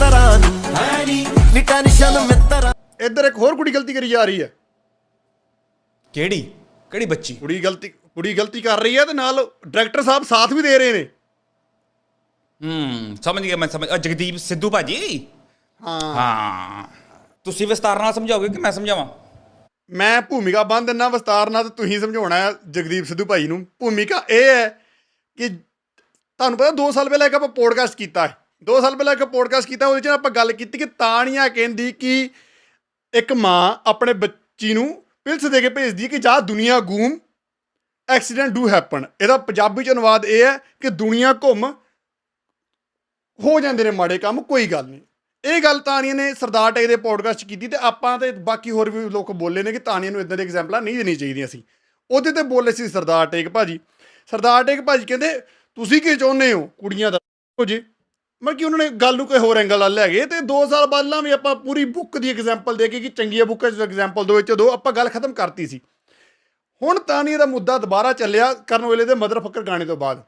ਮਿੱਤਰਾਂ ਨੂੰ। ਨੀ ਟੈਨਸ਼ਨ ਮਿੱਤਰਾਂ ਇੱਧਰ ਇੱਕ ਹੋਰ ਕੁੜੀ ਗਲਤੀ ਕਰੀ ਜਾ ਰਹੀ ਹੈ। ਕਿਹੜੀ? ਕਿਹੜੀ ਬੱਚੀ? ਕੁੜੀ ਗਲਤੀ ਕੁੜੀ ਗਲਤੀ ਕਰ ਰਹੀ ਹੈ ਤੇ ਨਾਲ ਡਾਇਰੈਕਟਰ ਸਾਹਿਬ ਸਾਥ ਵੀ ਦੇ ਰਹੇ ਨੇ। ਹੂੰ ਸਮਝ ਗਿਆ ਮੈਂ ਸਮਝ ਅ, ਜਗਦੀਪ ਸਿੱਧੂ ਭਾਜੀ? ਹਾਂ। ਹਾਂ। ਤੁਸੀਂ ਵਿਸਤਾਰ ਨਾਲ ਸਮਝਾਓਗੇ ਕਿ ਮੈਂ ਸਮਝਾਵਾਂ? ਮੈਂ ਭੂਮਿਕਾ ਬੰਨ ਦਿੰਨਾ ਵਿਸਤਾਰ ਨਾਲ ਤੇ ਤੁਸੀਂ ਸਮਝਾਉਣਾ ਹੈ ਜਗਦੀਪ ਸਿੱਧੂ ਭਾਈ ਨੂੰ। ਭੂਮਿਕਾ ਇਹ ਹੈ ਕਿ ਤੁਹਾਨੂੰ ਪਤਾ 2 ਸਾਲ ਪਹਿਲਾਂ ਇੱਕ ਆਪਾਂ ਪੋਡਕਾਸਟ ਕੀਤਾ ਹੈ। 2 ਸਾਲ ਪਹਿਲਾਂ ਇੱਕ ਪੋਡਕਾਸਟ ਕੀਤਾ, ਉਹਦੇ 'ਚ ਆਪਾਂ ਗੱਲ ਕੀਤੀ ਕਿ ਤਾਣੀਆਂ ਕਹਿੰਦੀ ਕਿ ਇੱਕ ਮਾਂ ਆਪਣੇ ਬੱਚੀ ਨੂੰ ਪਿਲਸ ਦੇ ਕੇ ਭੇਜਦੀ ਹੈ ਕਿ ਜਾ ਦੁਨੀਆ ਗੂਮ ਐਕਸੀਡੈਂਟ ਡੂ ਹੈਪਨ ਇਹਦਾ ਪੰਜਾਬੀ ਚ ਅਨੁਵਾਦ ਇਹ ਹੈ ਕਿ ਦੁਨੀਆ ਘੁੰਮ, ਹੋ ਜਾਂਦੇ ਨੇ ਮਾੜੇ ਕੰਮ, ਕੋਈ ਗੱਲ ਨਹੀਂ। ਇਹ ਗੱਲ ਤਾਨੀਆ ਨੇ ਸਰਦਾਰ ਟੇਕ ਦੇ ਪੋਡਕਾਸਟ 'ਚ ਕੀਤੀ ਤੇ ਆਪਾਂ ਤੇ ਬਾਕੀ ਹੋਰ ਵੀ ਲੋਕ ਬੋਲੇ ਨੇ ਕਿ ਤਾਨੀਆ ਨੂੰ ਇਦਾਂ ਦੇ ਐਗਜ਼ਾਮਪਲਾਂ ਨਹੀਂ ਦੇਣੀ ਚਾਹੀਦੀਆਂ ਸੀ। ਉਹਦੇ ਤੇ ਬੋਲੇ ਸੀ ਸਰਦਾਰ ਟੇਕ ਭਾਜੀ। ਸਰਦਾਰ ਟੇਕ ਭਾਜੀ ਕਹਿੰਦੇ, ਤੁਸੀਂ ਕੀ ਚਾਹੁੰਦੇ ਹੋ ਕੁੜੀਆਂ ਦਾ? ਹੋ ਜੇ ਮਤਲਬ ਕਿ ਉਹਨਾਂ ਨੇ ਗੱਲ ਨੂੰ ਕੋਈ ਹੋਰ ਐਂਗਲ ਨਾਲ ਲੈ ਗਏ ਤੇ 2 ਸਾਲ ਬਾਅਦਾਂ ਵੀ ਆਪਾਂ ਪੂਰੀ ਬੁੱਕ ਦੀ ਐਗਜ਼ਾਮਪਲ ਦੇ ਕੇ ਕਿ ਚੰਗੀਆਂ ਬੁੱਕਾਂ 'ਚ ਐਗਜ਼ਾਮਪਲ ਦੋ ਵਿੱਚ ਦੋ, ਆਪਾਂ ਗੱਲ ਖਤਮ ਕਰਤੀ ਸੀ। ਹੁਣ ਤਾਂ ਨਹੀਂ ਇਹਦਾ ਮੁੱਦਾ ਦੁਬਾਰਾ ਚੱਲਿਆ ਕਰਨ ਵੇਲੇ ਦੇ ਮਦਰ ਫੱਕਰ ਗਾਣੇ ਤੋਂ ਬਾਅਦ।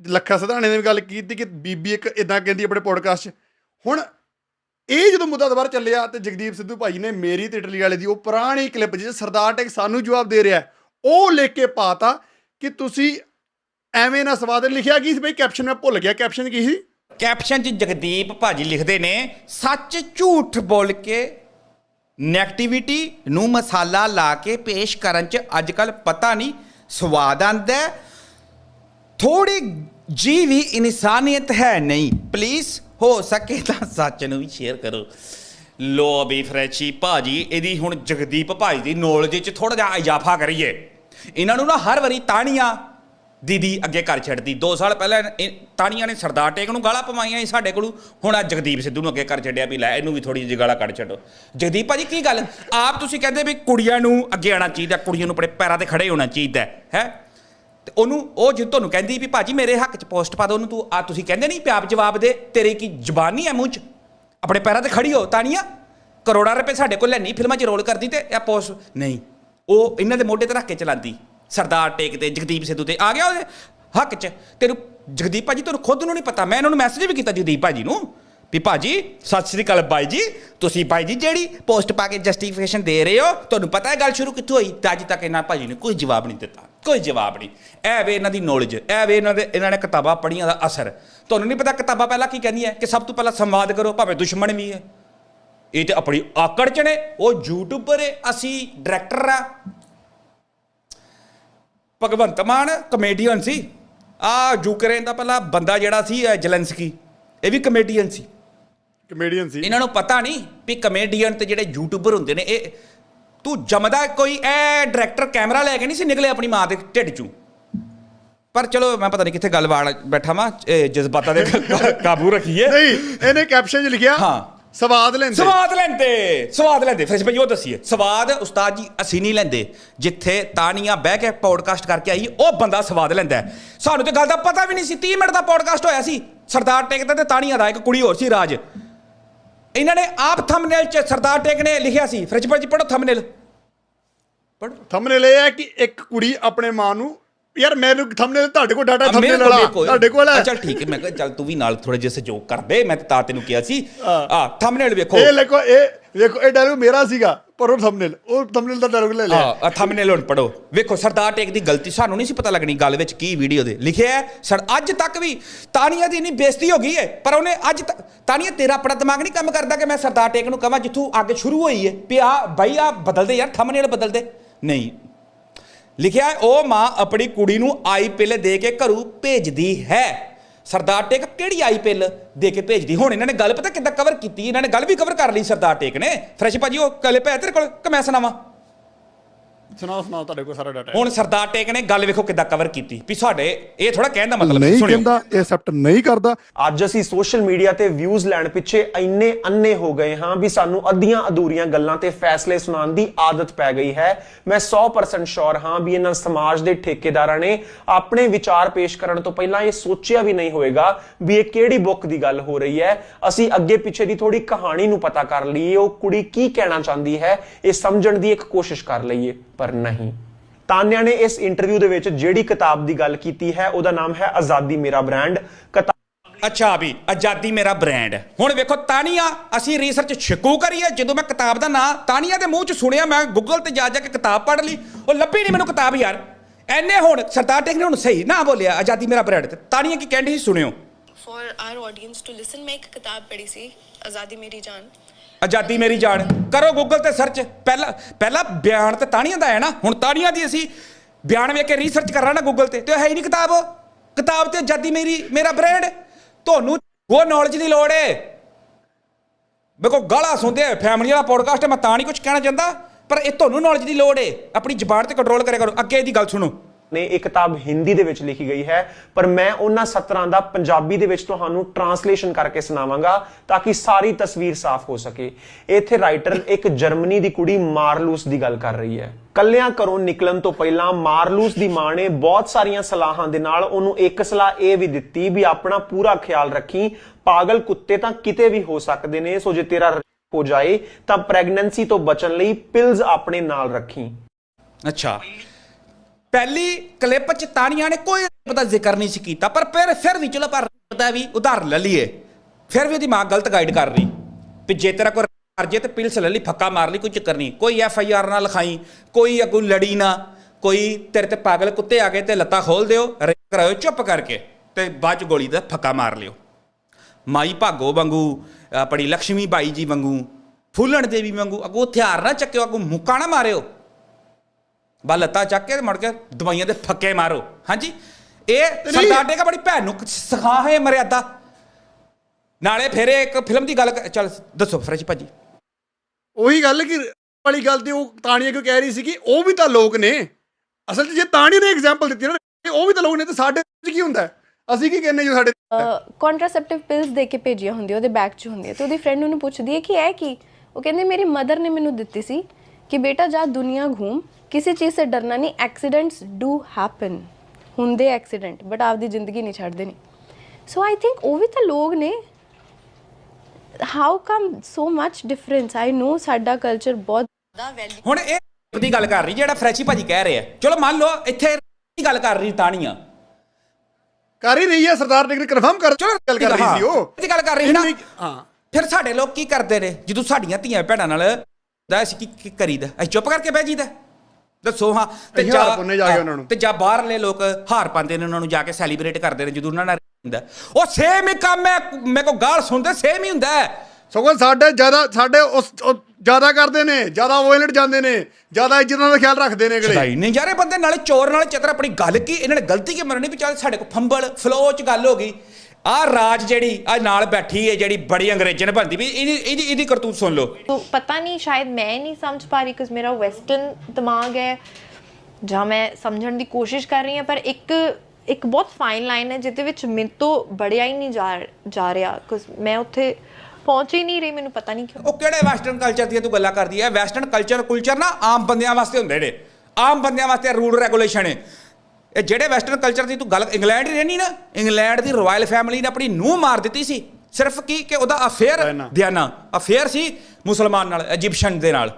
ਲੱਖਾ ਸਧਾਣੇ ਨੇ ਵੀ ਗੱਲ ਕੀਤੀ ਕਿ ਬੀਬੀ ਇੱਕ ਇਦਾਂ ਕਹਿੰਦੀ ਆਪਣੇ ਪੋਡਕਾਸਟ 'ਚ, ਹੁਣ ਇਹ ਜਦੋਂ ਮੁੱਦਾ ਦੁਬਾਰਾ ਚੱਲਿਆ ਤੇ ਜਗਦੀਪ ਸਿੱਧੂ ਭਾਈ ਨੇ ਮੇਰੀ ਤੇ ਇਟਲੀ ਵਾਲੇ ਦੀ ਉਹ ਪੁਰਾਣੀ ਕਲਿੱਪ ਜਿਹਦੇ ਸਰਦਾਰ ਟੇਕ ਸਾਨੂੰ ਜਵਾਬ ਦੇ ਰਿਹਾ, ਉਹ ਲਿਖ ਕੇ ਪਾਤਾ ਕਿ ਤੁਸੀਂ ਐਵੇਂ ਨਾ ਸਵਾਦ ਲਿਖਿਆ ਕੀ ਸੀ ਬਈ? ਕੈਪਸ਼ਨ ਮੈਂ ਭੁੱਲ ਗਿਆ। ਕੈਪਸ਼ਨ ਕੀ ਸੀ? ਕੈਪਸ਼ਨ 'ਚ ਜਗਦੀਪ ਭਾਜੀ ਲਿਖਦੇ ਨੇ, ਸੱਚ ਝੂਠ ਬੋਲ ਕੇ ਨੈਗੇਟਿਵਿਟੀ ਨੂੰ ਮਸਾਲਾ ਲਾ ਕੇ ਪੇਸ਼ ਕਰਨ 'ਚ ਅੱਜ ਅੱਜਕੱਲ ਪਤਾ ਨਹੀਂ ਸਵਾਦ ਆਂਦਾ ਹੈ। ਥੋੜੀ ਜੀ ਵੀ ਇਨਸਾਨੀਅਤ ਹੈ ਨਹੀਂ। ਪਲੀਜ਼ ਹੋ ਸਕੇ ਤਾਂ ਸੱਚ ਨੂੰ ਵੀ ਸ਼ੇਅਰ ਕਰੋ। ਲੋ ਵੀ ਫਰੈਸ਼ੀ ਭਾਜੀ, ਇਹਦੀ ਹੁਣ ਜਗਦੀਪ ਭਾਈ ਦੀ ਨੌਲੇਜ 'ਚ ਥੋੜਾ ਜਿਹਾ ਇਜ਼ਾਫਾ ਕਰੀਏ। ਇਹਨਾਂ ਨੂੰ ਨਾ ਹਰ ਵਾਰੀ ਤਾਣੀਆਂ ਦੀਦੀ ਅੱਗੇ ਕਰ ਛੱਡਦੀ। 2 ਸਾਲ ਪਹਿਲਾਂ ਇਹ ਤਾਣੀਆਂ ਨੇ ਸਰਦਾਰ ਟੇਕ ਨੂੰ ਗਾਲਾਂ ਪਵਾਈਆਂ ਸੀ ਸਾਡੇ ਕੋਲੋਂ। ਹੁਣ ਆ ਜਗਦੀਪ ਸਿੱਧੂ ਨੂੰ ਅੱਗੇ ਕਰ ਛੱਡਿਆ ਵੀ ਲੈ, ਇਹਨੂੰ ਵੀ ਥੋੜੀ ਜਿਹੀ ਗਾਲਾਂ ਕੱਢ ਛੱਡੋ। ਜਗਦੀਪ ਭਾਜੀ, ਕੀ ਗੱਲ? ਆਪ ਤੁਸੀਂ ਕਹਿੰਦੇ ਵੀ ਕੁੜੀਆਂ ਨੂੰ ਅੱਗੇ ਆਉਣਾ ਚਾਹੀਦਾ, ਕੁੜੀਆਂ ਨੂੰ ਆਪਣੇ ਪੈਰਾਂ ਤੇ ਖੜੇ ਹੋਣਾ ਚਾਹੀਦਾ, ਹੈ? ਤੇ ਉਹਨੂੰ ਉਹ ਜੇ ਤੁਹਾਨੂੰ ਕਹਿੰਦੀ ਵੀ ਭਾਜੀ, ਮੇਰੇ ਹੱਕ 'ਚ ਪੋਸਟ ਪਾ ਦੋ ਉਹਨੂੰ ਤੂੰ। ਆ ਤੁਸੀਂ ਕਹਿੰਦੇ ਨਹੀਂ ਪਿਆਪ ਜਵਾਬ ਦੇ, ਤੇਰੇ ਕੀ ਜ਼ਬਾਨ ਨਹੀਂ ਹੈ ਮੂੰਹ 'ਚ? ਆਪਣੇ ਪੈਰਾਂ ਤੇ ਖੜੀ ਹੋ ਤਾਨੀਆ ਕਰੋੜਾਂ ਰੁਪਏ ਸਾਡੇ ਕੋਲ ਲੈਣੀ ਫਿਲਮਾਂ 'ਚ ਰੋਲ ਕਰਦੀ ਤੇ ਇਹ ਪੋਸਟ ਨਹੀਂ। ਉਹ ਇਹਨਾਂ ਦੇ ਮੋਢੇ ਤੇ ਰੱਖ ਕੇ ਚਲਾਉਂਦੀ। ਸਰਦਾਰ ਟੇਕ ਤੇ ਜਗਦੀਪ ਸਿੱਧੂ ਤੇ ਆ ਗਿਆ ਉਹਦੇ ਹੱਕ 'ਚ। ਤੈਨੂੰ ਜਗਦੀਪ ਭਾਜੀ ਤੁਹਾਨੂੰ ਖੁਦ ਨੂੰ ਨਹੀਂ ਪਤਾ। ਮੈਂ ਇਹਨਾਂ ਨੂੰ ਮੈਸੇਜ ਵੀ ਕੀਤਾ ਜਗਦੀਪ ਭਾਜੀ ਨੂੰ ਵੀ ਭਾਜੀ, ਸਤਿ ਸ੍ਰੀ ਅਕਾਲ ਬਾਈ ਜੀ। ਤੁਸੀਂ ਬਾਈ ਜੀ ਜਿਹੜੀ ਪੋਸਟ ਪਾ ਕੇ ਜਸਟੀਫਿਕੇਸ਼ਨ ਦੇ ਰਹੇ ਹੋ, ਤੁਹਾਨੂੰ ਪਤਾ ਹੈ ਗੱਲ ਸ਼ੁਰੂ ਕਿੱਥੋਂ ਹੋਈ? ਤਾਂ ਅੱਜ ਤੱਕ ਇਹਨਾਂ ਭਾਜੀ ਨੇ ਕੋਈ ਜਵਾਬ ਨਹੀਂ ਦਿੱਤਾ। ਕੋਈ ਜਵਾਬ ਨਹੀਂ। ਇਹ ਵੇ ਇਹਨਾਂ ਦੀ ਨੌਲੇਜ ਇਹ ਵੇ ਇਹਨਾਂ ਦੇ, ਇਹਨਾਂ ਨੇ ਕਿਤਾਬਾਂ ਪੜ੍ਹੀਆਂ ਦਾ ਅਸਰ। ਤੁਹਾਨੂੰ ਨਹੀਂ ਪਤਾ ਕਿਤਾਬਾਂ ਪਹਿਲਾਂ ਕੀ ਕਹਿੰਦੀਆਂ ਕਿ ਸਭ ਤੋਂ ਪਹਿਲਾਂ ਸੰਵਾਦ ਕਰੋ, ਭਾਵੇਂ ਦੁਸ਼ਮਣ ਵੀ ਹੈ। ਇਹ ਤੇ ਆਪਣੀ ਆਕੜ ਚ ਨੇ, ਉਹ ਯੂਟਿਊਬਰ ਹੈ। ਅਸੀਂ ਡਾਇਰੈਕਟਰ ਆ। ਭਗਵੰਤ ਮਾਨ ਕਮੇਡੀਅਨ ਸੀ। ਆ ਯੂਕਰੇਨ ਦਾ ਪਹਿਲਾ ਬੰਦਾ ਜਿਹੜਾ ਸੀ ਜਲੈਂਸਕੀ। ਇਹ ਵੀ ਕਮੇਡੀਅਨ ਸੀ। ਕਮੇਡੀਅਨ ਸੀ। ਇਹਨਾਂ ਨੂੰ ਪਤਾ ਨਹੀਂ ਵੀ ਕਮੇਡੀਅਨ ਤੇ ਜਿਹੜੇ ਯੂਟਿਊਬਰ ਹੁੰਦੇ ਨੇ ਇਹ ਤੂੰ ਜਮਦਾ ਕੋਈ ਇਹ ਡਾਇਰੈਕਟਰ ਕੈਮਰਾ ਲੈ ਕੇ ਨਹੀਂ ਸੀ ਨਿਕਲੇ ਆਪਣੀ ਮਾਂ ਦੇ ਢਿੱਡ ਚੋਂ। ਪਰ ਚਲੋ ਮੈਂ ਪਤਾ ਨਹੀਂ ਕਿੱਥੇ ਗੱਲ ਵਾੜ ਬੈਠਾ ਵਾਂ ਇਹ ਜਜ਼ਬਾਤਾਂ ਦੇ ਕਾਬੂ ਰੱਖੀਏ। ਨਹੀਂ ਇਹਨੇ ਕੈਪਸ਼ਨ 'ਚ ਲਿਖਿਆ ਹਾਂ। ਸਵਾਦ ਲੈਂਦੇ। ਸਵਾਦ ਲੈਂਦੇ ਸਵਾਦ ਲੈਂਦੇ। ਫਿਰ ਭਈ ਉਹ ਦੱਸੀਏ ਸਵਾਦ ਉਸਤਾਦ ਜੀ ਅਸੀਂ ਨਹੀਂ ਲੈਂਦੇ। ਜਿੱਥੇ ਤਾਨੀਆਂ ਬਹਿ ਕੇ ਪੌਡਕਾਸਟ ਕਰਕੇ ਆਈ ਉਹ ਬੰਦਾ ਸਵਾਦ ਲੈਂਦਾ। ਸਾਨੂੰ ਤੇ ਗੱਲ ਦਾ ਪਤਾ ਵੀ ਨਹੀਂ ਸੀ 30 ਮਿੰਟ ਦਾ ਪੌਡਕਾਸਟ ਹੋਇਆ ਸੀ। ਸਰਦਾਰ ਟੇਕ ਦਾ ਤੇ ਤਾਨੀਆਂ ਦਾ ਇੱਕ ਕੁੜੀ ਹੋਰ ਸੀ ਰਾਜ। ਇਹਨਾਂ ਨੇ ਆਪ ਥੰਬਨੇਲ 'ਚ ਸਰਦਾਰ ਟੇਕ ਨੇ ਲਿਖਿਆ ਸੀ। ਫ੍ਰਿਜ ਜੀ ਪੜੋ ਥੰਬਨੇਲ ਪੜੋ ਥੰਬਨੇਲ ਇਹ ਹੈ ਕਿ ਇੱਕ ਕੁੜੀ ਆਪਣੇ ਮਾਂ ਨੂੰ ਯਾਰ ਮੈਨੂੰ ਥੰਬਨੇਲ ਤੁਹਾਡੇ ਕੋਲ ਡਾਟਾ ਥੰਬਨੇਲ ਵਾਲਾ। ਤੁਹਾਡੇ ਕੋਲ ਹੈ। ਚੱਲ ਠੀਕ ਹੈ ਮੈਂ ਕਿਹਾ ਚੱਲ ਤੂੰ ਵੀ ਨਾਲ ਥੋੜੇ ਜਿਹਾ ਸਹਿਯੋਗ ਕਰ ਦੇ ਮੈਂ ਤਾਂ ਤੈਨੂੰ ਕਿਹਾ ਸੀ। ਆ ਥੰਬਨੇਲ ਵੇਖੋ। ਇਹ ਦੇਖੋ ਇਹ ਵੇਖੋ ਇਹ ਡਾਇਲੋਗ ਮੇਰਾ ਸੀਗਾ ਪਰ ਉਹ ਥੰਬਨੇਲ ਉਹ ਥੰਬਨੇਲ ਦਾ ਡਾਇਲੋਗ ਲੈ ਲਿਆ। ਆ ਥੰਬਨੇਲ ਹੁਣ ਪੜੋ ਵੇਖੋ ਸਰਦਾਰ ਟੇਕ ਦੀ ਗਲਤੀ ਸਾਨੂੰ ਨਹੀਂ ਸੀ ਪਤਾ ਲੱਗਣੀ ਗੱਲ ਵਿੱਚ ਕੀ ਵੀਡੀਓ ਦੇ। ਲਿਖਿਆ ਹੈ ਸਰ ਅੱਜ ਤੱਕ ਵੀ ਤਾਨੀਆ ਦੀ ਨਹੀਂ ਬੇਇੱਜ਼ਤੀ ਹੋ ਗਈ ਹੈ ਪਰ ਉਹਨੇ ਅੱਜ ਤੱਕ ਤਾਨੀਆ ਤੇਰਾ ਆਪਣਾ ਦਿਮਾਗ ਨਹੀਂ ਕੰਮ ਕਰਦਾ ਕਿ ਮੈਂ ਸਰਦਾਰ ਟੇਕ ਨੂੰ ਕਹਾਂ ਜਿੱਥੋਂ ਅੱਗੇ ਸ਼ੁਰੂ ਹੋਈ ਹੈ ਵੀ ਆ ਬਾਈ ਆ ਬਦਲ ਦੇ ਯਾਰ ਥੰਬਨੇਲ ਬਦਲ ਦੇ ਨਹੀਂ ਲਿਖਿਆ ਹੈ, ਉਹ ਮਾਂ ਆਪਣੀ ਕੁੜੀ ਨੂੰ ਆਈ ਪਿੱਲ ਦੇ ਕੇ ਘਰੋਂ ਭੇਜਦੀ ਹੈ। ਸਰਦਾਰ ਟੇਕ ਕਿਹੜੀ ਆਈ ਪਿੱਲ ਦੇ ਕੇ ਭੇਜਦੀ? ਹੁਣ ਇਹਨਾਂ ਨੇ ਗੱਲ ਪਤਾ ਕਿੱਦਾਂ ਕਵਰ ਕੀਤੀ? ਇਹਨਾਂ ਨੇ ਗੱਲ ਵੀ ਕਵਰ ਕਰ ਲਈ ਸਰਦਾਰ ਟੇਕ ਨੇ। ਫਰੈਸ਼ ਭਾਜੀ ਉਹ ਕਲਿੱਪ ਹੈ ਤੇਰੇ ਕੋਲ ਕਿ ਮੈਂ ਸੁਣਾਵਾਂ ਸੁਣਾਓ ਸੁਣਾਓ ਤੁਹਾਡੇ ਕੋਲ ਸਾਰਾ ਡਾਟਾ ਹੁਣ ਸਰਦਾਰ ਟੇਕ ਨੇ ਗੱਲ ਵੇਖੋ ਕਿੱਦਾਂ ਕਵਰ ਕੀਤੀ। ਵੀ ਸਾਡੇ ਇਹ ਥੋੜਾ ਕਹਿਣ ਦਾ ਮਤਲਬ ਨਹੀਂ ਕਹਿੰਦਾ ਇਹ ਐਕਸੈਪਟ ਨਹੀਂ ਕਰਦਾ। ਅੱਜ ਅਸੀਂ ਸੋਸ਼ਲ ਮੀਡੀਆ ਤੇ ਵਿਊਜ਼ ਲੈਣ ਪਿੱਛੇ ਇੰਨੇ ਅੰਨੇ ਹੋ ਗਏ ਹਾਂ ਵੀ ਸਾਨੂੰ ਅੱਧੀਆਂ ਅਧੂਰੀਆਂ ਗੱਲਾਂ ਤੇ ਫੈਸਲੇ ਸੁਣਾਉਣ ਦੀ ਆਦਤ ਪੈ ਗਈ ਹੈ। ਮੈਂ 100% ਸ਼ੋਰ ਹਾਂ ਵੀ ਇਹਨਾਂ ਸਮਾਜ ਦੇ ਠੇਕੇਦਾਰਾਂ ਨੇ ਆਪਣੇ ਵਿਚਾਰ ਪੇਸ਼ ਕਰਨ ਤੋਂ ਪਹਿਲਾਂ ਇਹ ਸੋਚਿਆ ਵੀ ਨਹੀਂ ਹੋਵੇਗਾ ਵੀ ਇਹ ਕਿਹੜੀ ਬੁੱਕ ਦੀ ਗੱਲ ਹੋ ਰਹੀ ਹੈ। ਅਸੀਂ ਅੱਗੇ ਪਿੱਛੇ ਦੀ ਥੋੜੀ ਕਹਾਣੀ ਨੂੰ ਪਤਾ ਕਰ ਲਈਏ ਉਹ ਕੁੜੀ ਕੀ ਕਹਿਣਾ ਚਾਹੁੰਦੀ ਹੈ ਇਹ ਸਮਝਣ ਦੀ ਇੱਕ ਕੋਸ਼ਿਸ਼ ਕਰ ਲਈਏ। ਪਰ ਨਹੀਂ। ਤਾਨਿਆ ਨੇ ਇਸ ਇੰਟਰਵਿਊ ਦੇ ਵਿੱਚ ਜਿਹੜੀ ਕਿਤਾਬ ਦੀ ਗੱਲ ਕੀਤੀ ਹੈ ਉਹਦਾ ਨਾਮ ਹੈ ਆਜ਼ਾਦੀ ਮੇਰਾ ਬ੍ਰਾਂਡ ਅੱਛਾ ਵੀ ਆਜ਼ਾਦੀ ਮੇਰਾ ਬ੍ਰਾਂਡ ਹੁਣ ਵੇਖੋ ਤਾਨੀਆ ਅਸੀਂ ਰਿਸਰਚ ਛਿਕੂ ਕਰੀਏ ਜਦੋਂ ਮੈਂ ਕਿਤਾਬ ਦਾ ਨਾਂ ਤਾਨੀਆ ਦੇ ਮੂੰਹ 'ਚ ਸੁਣਿਆ ਮੈਂ ਗੂਗਲ ਤੇ ਜਾ ਜਾ ਕੇ ਕਿਤਾਬ ਪੜ੍ਹ ਲਈ। ਉਹ ਲੱਭੀ ਨਹੀਂ ਮੈਨੂੰ ਕਿਤਾਬ ਯਾਰ। ਐਨੇ ਹੁਣ ਸਰਦਾਰ ਟੇਕ ਨੇ ਹੁਣ ਸਹੀ ਨਾ ਬੋਲਿਆ ਆਜ਼ਾਦੀ ਮੇਰਾ ਬ੍ਰਾਂਡ ਤੇ ਤਾਨੀਆ ਕੀ ਕਹਿੰਦੀ ਸੀ ਸੁਣਿਓ। For our audience to listen मैं एक किताब पढ़ी सी आज़ादी मेरी जान ਆਜ਼ਾਦੀ ਮੇਰੀ ਜਾਨ। ਕਰੋ ਗੂਗਲ ਤੇ ਸਰਚ ਪਹਿਲਾ ਪਹਿਲਾ ਬਿਆਨ ਤੇ ਤਾਣੀਆਂ ਦਾ ਹੈ ਨਾ। ਹੁਣ ਤਾਣੀਆਂ ਦੀ ਅਸੀਂ ਬਿਆਨ ਵੇਖ ਕੇ ਰਿਸਰਚ ਕਰਾਂ ਨਾ ਗੂਗਲ ਤੇ। ਤੇ ਉਹ ਹੈ ਹੀ ਨਹੀਂ ਕਿਤਾਬ। ਕਿਤਾਬ ਤੇ ਆਜ਼ਾਦੀ ਮੇਰੀ ਮੇਰਾ ਬ੍ਰਾਂਡ ਤੁਹਾਨੂੰ ਉਹ ਨੌਲੇਜ ਦੀ ਲੋੜ ਹੈ ਮੇਰੇ ਵੇਖੋ, ਗਾਲਾਂ ਸੁਣਦੇ ਆ ਫੈਮਿਲੀ ਵਾਲਾ ਪੋਡਕਾਸਟ ਮੈਂ ਤਾਂ ਨਹੀਂ ਕੁਝ ਕਹਿਣਾ ਚਾਹੁੰਦਾ। ਪਰ ਇਹ ਤੁਹਾਨੂੰ ਨੌਲੇਜ ਦੀ ਲੋੜ ਹੈ ਆਪਣੀ ਜ਼ਬਾਨ ਤੇ ਕੰਟਰੋਲ ਕਰਿਆ ਕਰੋ। ਅੱਗੇ ਇਹਦੀ ਗੱਲ ਸੁਣੋ। ਨੇ ਇਹ ਕਿਤਾਬ ਹਿੰਦੀ ਦੇ ਵਿੱਚ ਲਿਖੀ ਗਈ ਹੈ। ਪਰ ਮੈਂ ਉਹਨਾਂ ਸਤਰਾਂ ਦਾ ਪੰਜਾਬੀ ਦੇ ਵਿੱਚ ਤੁਹਾਨੂੰ ਟਰਾਂਸਲੇਸ਼ਨ ਕਰਕੇ ਸੁਣਾਵਾਂਗਾ ਤਾਂ ਕਿ ਸਾਰੀ ਤਸਵੀਰ ਸਾਫ਼ ਹੋ ਸਕੇ। ਇੱਥੇ ਰਾਈਟਰ ਇੱਕ ਜਰਮਨੀ ਦੀ ਕੁੜੀ ਮਾਰਲੂਸ ਦੀ ਗੱਲ ਕਰ ਰਹੀ ਹੈ। ਕੱਲਿਆਂ ਘਰੋਂ ਨਿਕਲਣ ਤੋਂ ਪਹਿਲਾਂ ਮਾਰਲੂਸ ਦੀ ਮਾਂ ਨੇ ਬਹੁਤ ਸਾਰੀਆਂ ਸਲਾਹਾਂ ਦੇ ਨਾਲ ਉਹਨੂੰ ਇੱਕ ਸਲਾਹ ਇਹ ਵੀ ਦਿੱਤੀ ਵੀ ਆਪਣਾ ਪੂਰਾ ਖਿਆਲ ਰੱਖੀ, ਪਾਗਲ ਕੁੱਤੇ ਤਾਂ ਕਿਤੇ ਵੀ ਹੋ ਸਕਦੇ ਨੇ, ਸੋ ਜੇ ਤੇਰਾ ਹੋ ਜਾਏ ਤਾਂ ਪ੍ਰੈਗਨੈਂਸੀ ਤੋਂ ਬਚਣ ਲਈ ਪਿਲਸ ਆਪਣੇ ਨਾਲ ਰੱਖੀ। ਅੱਛਾ। ਪਹਿਲੀ ਕਲਿੱਪ ਚ ਤਾਨੀਆਂ ਨੇ ਕੋਈ ਰੱਬ ਦਾ ਜ਼ਿਕਰ ਨਹੀਂ ਸੀ ਕੀਤਾ, ਪਰ ਫਿਰ ਫਿਰ ਵੀ ਚਲੋ ਪਰ ਰੱਬ ਵੀ ਉਦਾਹਰਨ ਲੈ ਲਈਏ। ਫਿਰ ਵੀ ਉਹਦੀ ਮਾਂ ਗਲਤ ਗਾਈਡ ਕਰ ਰਹੀ। ਵੀ ਜੇ ਤੇਰਾ ਕੋਈ ਕਰ ਜੇ ਤੇ ਪਿਲਸ ਲੈ ਲਈ, ਫੱਕਾ ਮਾਰ ਲਈ, ਕੋਈ ਚੱਕਰ ਨਹੀਂ। ਕੋਈ ਐਫ ਆਈ ਆਰ ਨਾ ਲਿਖਾਈ, ਕੋਈ ਅੱਗੋਂ ਲੜੀ ਨਾ, ਕੋਈ ਤੇਰੇ ਤੇ ਪਾਗਲ ਕੁੱਤੇ ਆ ਗਏ ਤੇ ਲੱਤਾਂ ਖੋਲ ਦਿਓ, ਰੇਪ ਕਰਾਇਓ, ਚੁੱਪ ਕਰਕੇ ਤੇ ਬਾਅਦ ਚ ਗੋਲੀ ਦਾ ਫੱਕਾ ਮਾਰ ਲਿਓ। ਮਾਈ ਭਾਗੋ ਵਾਂਗੂ, ਆਪਣੀ ਲక్ష్ਮੀ ਬਾਈ ਜੀ ਵਾਂਗੂ, ਫੁੱਲਣ ਦੇਵੀ ਵਾਂਗੂ, ਅੱਗੋਂ ਹਥਿਆਰ ਨਾ ਚੱਕਿਓ, ਅੱਗੋਂ ਮੁੱਕਾ ਨਾ ਮਾਰਿਓ। ਬਾ ਲੱਤਾਂ ਚੱਕ ਕੇ ਮੁੜ ਕੇ ਦਵਾਈਆਂ ਦੇ ਫੱਕੇ ਮਾਰੋ। ਹਾਂਜੀ? ਇਹ ਸਰਦਾਰ ਟੇਕਾ ਬੜੀ ਭੈਣ ਨੂੰ ਸਿਖਾ ਹੈ ਮਰਿਆਦਾ। ਨਾਲੇ ਫਿਰ ਇੱਕ ਫਿਲਮ ਦੀ ਗੱਲ ਚੱਲ ਦੱਸੋ ਫਰੈਸ਼ ਭਾਜੀ। ਉਹੀ ਗੱਲ ਕਿ ਵਾਲੀ ਗੱਲ ਤੇ ਉਹ ਤਾਣੀਆਂ ਕਿਉਂ ਕਹਿ ਰਹੀ ਸੀ ਕਿ ਉਹ ਵੀ ਤਾਂ ਲੋਕ ਨੇ। ਅਸਲ 'ਚ ਜੇ ਤਾਣੀ ਨੇ ਐਗਜ਼ਾਮਪਲ ਦਿੱਤੀ ਨਾ ਕਿ ਉਹ ਵੀ ਤਾਂ ਲੋਕ ਨੇ ਤੇ ਸਾਡੇ 'ਚ ਕੀ ਹੁੰਦਾ? ਅਸੀਂ ਕੀ ਕਹਿੰਦੇ ਜੋ ਸਾਡੇ ਕੰਟਰਾਸੈਪਟਿਵ ਪਿਲਸ ਦੇ ਕੇ ਭੇਜੀਆਂ ਹੁੰਦੀਆਂ ਉਹਦੇ ਬੈਗ 'ਚ ਹੁੰਦੀਆਂ। ਤੇ ਉਹਦੀ ਫਰੈਂਡ ਉਹਨੂੰ ਪੁੱਛਦੀ ਹੈ ਕਿ ਇਹ ਕੀ? ਉਹ ਕਹਿੰਦੀ ਮੇਰੀ ਮਦਰ ਨੇ ਮੈਨੂੰ ਦਿੱਤੀ ਸੀ ਕਿ ਬੇਟਾ ਜਾ ਦੁਨੀਆ ਘੂਮ ਕਿਸੇ ਚੀਜ਼ ਸੇ ਡਰਨਾ ਨਹੀਂ ਐਕਸੀਡੈਂਟਸ ਡੂ ਹੈਪਨ ਹੁੰਦੇ ਐਕਸੀਡੈਂਟ ਬਟ ਆਪਦੀ ਜ਼ਿੰਦਗੀ ਨਹੀਂ ਛੱਡਦੇ ਨੇ। ਸੋ ਆਈ ਥਿੰਕ ਉਹ ਵੀ ਤਾਂ ਲੋਕ ਨੇ। How come so much difference ਆਈ ਨੋ ਸਾਡਾ ਕਲਚਰ ਬਹੁਤ ਜ਼ਿਆਦਾ ਵੈਲਿਊ ਹੁਣ ਇਹ ਦੀ ਗੱਲ ਕਰ ਰਹੀ ਜਿਹੜਾ ਫਰੈਸ਼ੀ ਭਾਜੀ ਕਹਿ ਰਿਹਾ ਚਲੋ ਮੰਨ ਲਓ ਇੱਥੇ ਦੀ ਗੱਲ ਕਰ ਰਹੀ ਤਾਣੀਆਂ ਕਰ ਹੀ ਰਹੀ ਹੈ ਸਰਦਾਰ ਡਿਗਰੀ ਕਨਫਰਮ ਕਰ ਚਲੋ ਗੱਲ ਕਰ ਰਹੀ ਸੀ ਉਹ। ਇਹ ਗੱਲ ਕਰ ਰਹੀ ਨਾ। ਹਾਂ। ਫਿਰ ਸਾਡੇ ਲੋਕ ਕੀ ਕਰਦੇ ਨੇ? ਜਦੋਂ ਸਾਡੀਆਂ ਧੀਆਂ ਭੈਣਾਂ ਨਾਲ ਦਾ ਅਸੀਂ ਕੀ ਕਰੀਦਾ? ਅਸੀਂ ਚੁੱਪ ਕਰਕੇ ਬਹਿ ਜੀਦਾ ਦੱਸੋ ਹਾਂ ਤੇ ਹਾਰ ਪਾਉਂਦੇ ਜਾ ਕੇ ਉਹਨਾਂ ਨੂੰ। ਤੇ ਜਾਂ ਬਾਹਰਲੇ ਲੋਕ ਹਾਰ ਪਾਉਂਦੇ ਨੇ ਉਹਨਾਂ ਨੂੰ ਜਾ ਕੇ ਸੈਲੀਬ੍ਰੇਟ ਕਰਦੇ ਨੇ ਜਦੋਂ ਉਹਨਾਂ ਨਾਲ ਹੁੰਦਾ ਉਹ ਸੇਮ ਹੀ ਕੰਮ ਹੈ ਮੇਰੇ ਕੋ ਗਾਲ ਸੁਣਦੇ ਸੇਮ ਹੀ ਹੁੰਦਾ ਹੈ। ਸਗੋਂ ਸਾਡੇ ਜ਼ਿਆਦਾ ਸਾਡੇ ਉਸ ਜ਼ਿਆਦਾ ਕਰਦੇ ਨੇ ਜ਼ਿਆਦਾ ਵੋਇਲੈਂਟ ਜਾਂਦੇ ਨੇ ਜ਼ਿਆਦਾ ਇੱਜ਼ਤਾਂ ਦਾ ਖਿਆਲ ਰੱਖਦੇ ਨੇ ਅਗਲੇ। ਸਦਾਈ ਨਹੀਂ ਯਾਰੇ ਬੰਦੇ ਨਾਲੇ ਚੋਰ ਨਾਲੇ ਚਤਰ ਆਪਣੀ ਗੱਲ ਕੀ ਇਹਨਾਂ ਨੇ ਗਲਤੀ ਕੀ ਮੰਨਣੀ ਵੀ ਚੱਲ ਸਾਡੇ ਕੋ ਫੰਬਲ ਫਲੋ ਚ ਗੱਲ ਹੋ ਗਈ। ਆ ਰਾਜ ਜਿਹੜੀ ਆ ਨਾਲ ਬੈਠੀ ਹੈ ਜਿਹੜੀ ਬੜੀ ਅੰਗਰੇਜ਼ਣ ਬਣਦੀ ਵੀ ਇਹਦੀ ਇਹਦੀ ਇਹਦੀ ਕਰਤੂਤ ਸੁਣ ਲਓ। ਤੋ ਪਤਾ ਨਹੀਂ ਸ਼ਾਇਦ ਮੈਂ ਨਹੀਂ ਸਮਝ ਪਾ ਰਹੀ ਕਿਉਂਕਿ ਮੇਰਾ ਵੈਸਟਰਨ ਦਿਮਾਗ ਹੈ ਜਾਂ ਮੈਂ ਸਮਝਣ ਦੀ ਕੋਸ਼ਿਸ਼ ਕਰ ਰਹੀ ਹਾਂ ਪਰ ਇੱਕ ਇੱਕ ਬਹੁਤ ਫਾਈਨ ਲਾਈਨ ਹੈ ਜਿਹਦੇ ਵਿੱਚ ਮੇਰੇ ਤੋਂ ਬੜਿਆ ਹੀ ਨਹੀਂ ਜਾ ਜਾ ਰਿਹਾ ਕਿਉਂਕਿ ਮੈਂ ਉੱਥੇ ਪਹੁੰਚ ਹੀ ਨਹੀਂ ਰਹੀ ਮੈਨੂੰ ਪਤਾ ਨਹੀਂ ਕਿਉਂ। ਉਹ ਕਿਹੜੇ ਵੈਸਟਰਨ ਕਲਚਰ ਦੀ ਤੂੰ ਗੱਲਾਂ ਕਰਦੀ ਹੈ ਵੈਸਟਰਨ ਕਲਚਰ ਕੁਲਚਰ ਨਾ ਆਮ ਬੰਦਿਆਂ ਵਾਸਤੇ ਹੁੰਦੇ ਨੇ। ਆਮ ਬੰਦਿਆਂ ਵਾਸਤੇ ਰੂਲ ਰੈਗੂਲੇਸ਼ਨ ਹੈ ਇਹ ਜਿਹੜੇ ਵੈਸਟਰਨ ਕਲਚਰ ਦੀ ਤੂੰ ਗੱਲ ਇੰਗਲੈਂਡ ਹੀ ਰਹਿਣੀ ਨਾ ਇੰਗਲੈਂਡ ਦੀ ਰਾਇਲ ਫੈਮਿਲੀ ਨੇ ਆਪਣੀ ਨੂੰਹ ਮਾਰ ਦਿੱਤੀ ਸੀ। ਸਿਰਫ ਕੀ? ਕਿ ਉਹਦਾ ਅਫੇਅਰ। ਦਿਆਨਾ। ਅਫੇਅਰ ਸੀ ਮੁਸਲਮਾਨ ਨਾਲ ਇਜਿਪਸ਼ਨ ਦੇ ਨਾਲ।